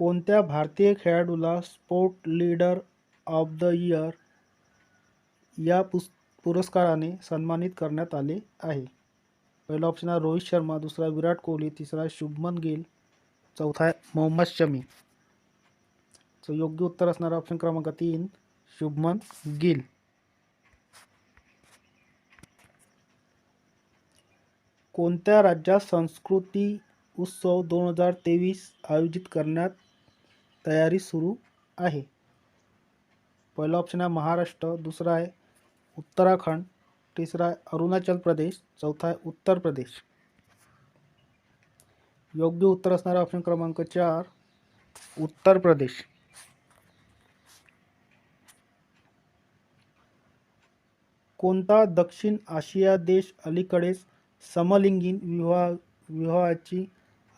कोणत्या भारतीय खेळाडूला sport leader of the year या पुस पुरस्काराने सन्मानित करण्यात आले आहे? पहिला ऑप्शन आहे रोहित शर्मा दुसरा विराट कोहली तिसरा शुभमन गिल चौथा आहे मोहम्मद शमी. सो योग्य उत्तर असणारा ऑप्शन क्रमांक तीन शुभमन गिल. कोणत्या राज्यात संस्कृती उत्सव दोन हजार तेवीस आयोजित करण्यात तयारी सुरू आहे. पहिला ऑप्शन आहे महाराष्ट्र दुसरा आहे उत्तराखंड तिसरा आहे अरुणाचल प्रदेश चौथा आहे उत्तर प्रदेश. योग्य उत्तर असणारा ऑप्शन क्रमांक चार उत्तर प्रदेश. कोणता दक्षिण आशिया देश अलीकडेच समलिंगीन विवाह विवाहाची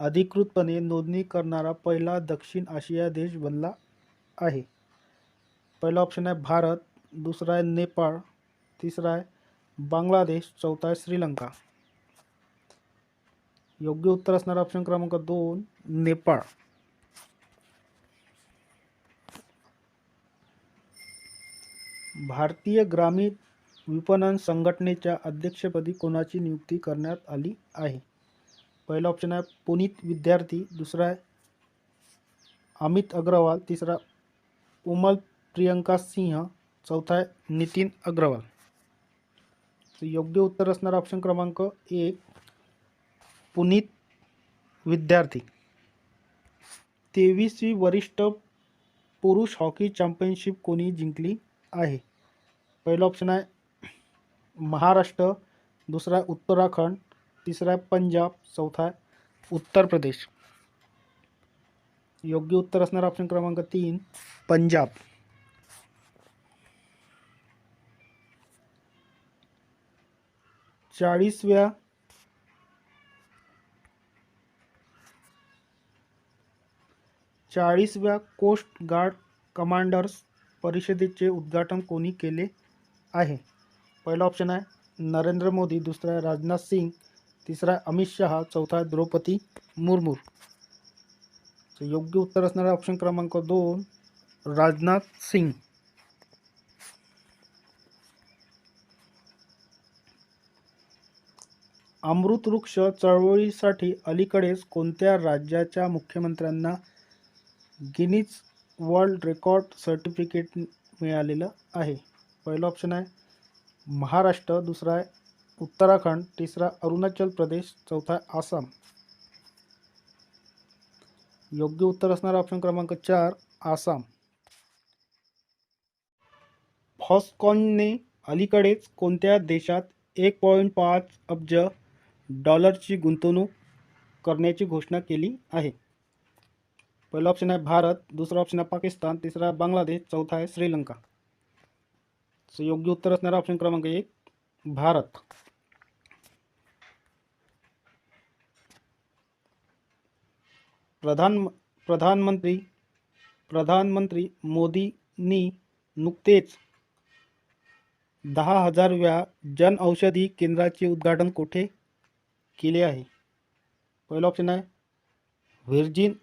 अधिकृतपणे नोंदणी करणारा पहिला दक्षिण आशिया देश बनला आहे. पहिला ऑप्शन आहे भारत दुसरा आहे नेपाळ तिसरा आहे बांगलादेश चौथा आहे श्रीलंका. योग्य उत्तर असणारा ऑप्शन क्रमांक दोन नेपाळ. भारतीय ग्रामीण विपणन संघटनेच्या अध्यक्षपदी कोणाची नियुक्ती करण्यात आली आहे? पहिला ऑप्शन आहे पुनीत विद्यार्थी. दुसरा आहे अमित अग्रवाल. तिसरा उमल प्रियंका सिंह. चौथा आहे नितीन अग्रवाल. योग्य उत्तर असणारा ऑप्शन क्रमांक एक पुनीत विद्यार्थी. तेवीसवी वरिष्ठ पुरुष हॉकी चॅम्पियनशिप कोणी जिंकली आहे? पहिलं ऑप्शन आहे महाराष्ट्र. दुसरा उत्तराखंड. तिसरा आहे पंजाब चौथा आहे उत्तर प्रदेश. योग्य उत्तर असणार ऑप्शन क्रमांक तीन पंजाब. चाळीसव्या चाळीसव्या कोस्ट गार्ड कमांडर्स परिषदेचे उद्घाटन कोणी केले आहे? पहिला ऑप्शन आहे नरेंद्र मोदी दुसरा आहे राजनाथ सिंग तिसरा आहे अमित शहा चौथा द्रौपदी मुर्मू. योग्य उत्तर असणारा ऑप्शन क्रमांक दोन राजनाथ सिंग. अमृत वृक्ष चळवळीसाठी अलीकडेच कोणत्या राज्याच्या मुख्यमंत्र्यांना गिनीज वर्ल्ड रेकॉर्ड सर्टिफिकेट मिळालेलं आहे? पहिलं ऑप्शन आहे महाराष्ट्र दुसरा आहे उत्तराखंड तिसरा अरुणाचल प्रदेश चौथा आहे आसाम. योग्य उत्तर असणारा ऑप्शन क्रमांक चार आसाम. फॉस्कॉनने अलीकडेच कोणत्या देशात एक पॉईंट पाच अब्ज डॉलरची गुंतवणूक करण्याची घोषणा केली आहे? पहिला ऑप्शन आहे भारत दुसरा ऑप्शन आहे पाकिस्तान तिसरा बांगलादेश चौथा आहे श्रीलंका. सो योग्य उत्तर असणारा ऑप्शन क्रमांक एक भारत। प्रधान, प्रधानमंत्री प्रधानमंत्री मोदींनी नुकतेच दहा हजारव्या जनऔषधी केंद्राचे उद्घाटन कुठे केले आहे? पहिलं ऑप्शन आहे व्हिर्जिन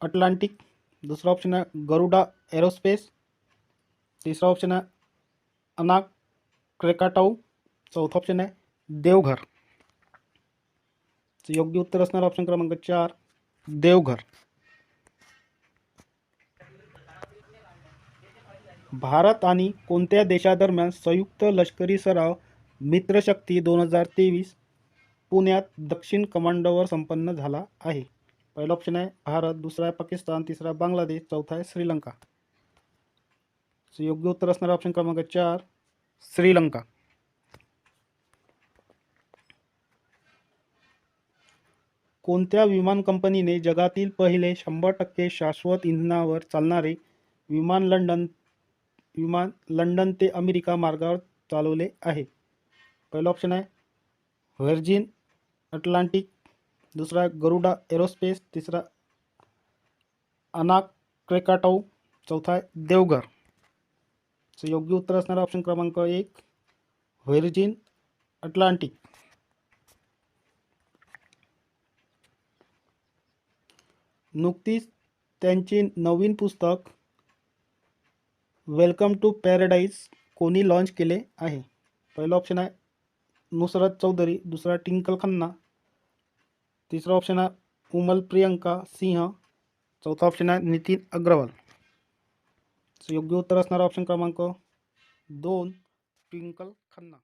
अटलांटिक दुसरा ऑप्शन आहे गरुडा एरोस्पेस तिसरा ऑप्शन आहे अनाक क्रेकाटाऊ चौथा ऑप्शन आहे देवघर. योग्य उत्तर असणार ऑप्शन क्रमांक चार देवघर. भारत आणि कोणत्या देशादरम्यान संयुक्त लष्करी सराव मित्रशक्ती दोन हजार तेवीस पुण्यात दक्षिण कमांडोवर संपन्न झाला आहे? पहिला ऑप्शन आहे भारत दुसरा आहे पाकिस्तान तिसरा बांगलादेश चौथा आहे श्रीलंका. योग्य उत्तर असणार ऑप्शन क्रमांक चार श्रीलंका. कोणत्या विमान कंपनीने जगातील पहिले शंभर टक्के शाश्वत इंधनावर चालणारे विमान लंडन विमान लंडन ते अमेरिका मार्गावर चालवले आहे? पहिलं ऑप्शन आहे व्हर्जिन अटलांटिक दुसरा गरुडा एरोस्पेस तिसरा अनाक क्रेकाटाऊ चौथा आहे देवघर. सो योग्य उत्तर असणारा ऑप्शन क्रमांक एक व्हर्जिन अटलांटिक नुकतीच त्यांचे नवीन पुस्तक वेलकम टू पॅराडाईज कोणी लॉन्च केले आहे? पहिला ऑप्शन आहे नुसरत चौधरी दुसरा टिंकल खन्ना तिसरा ऑप्शन आहे उमल प्रियंका सिंह चौथा ऑप्शन आहे नितीन अग्रवाल. योग्य उत्तर असणारा ऑप्शन क्रमांक दोन ट्विंकल खन्ना.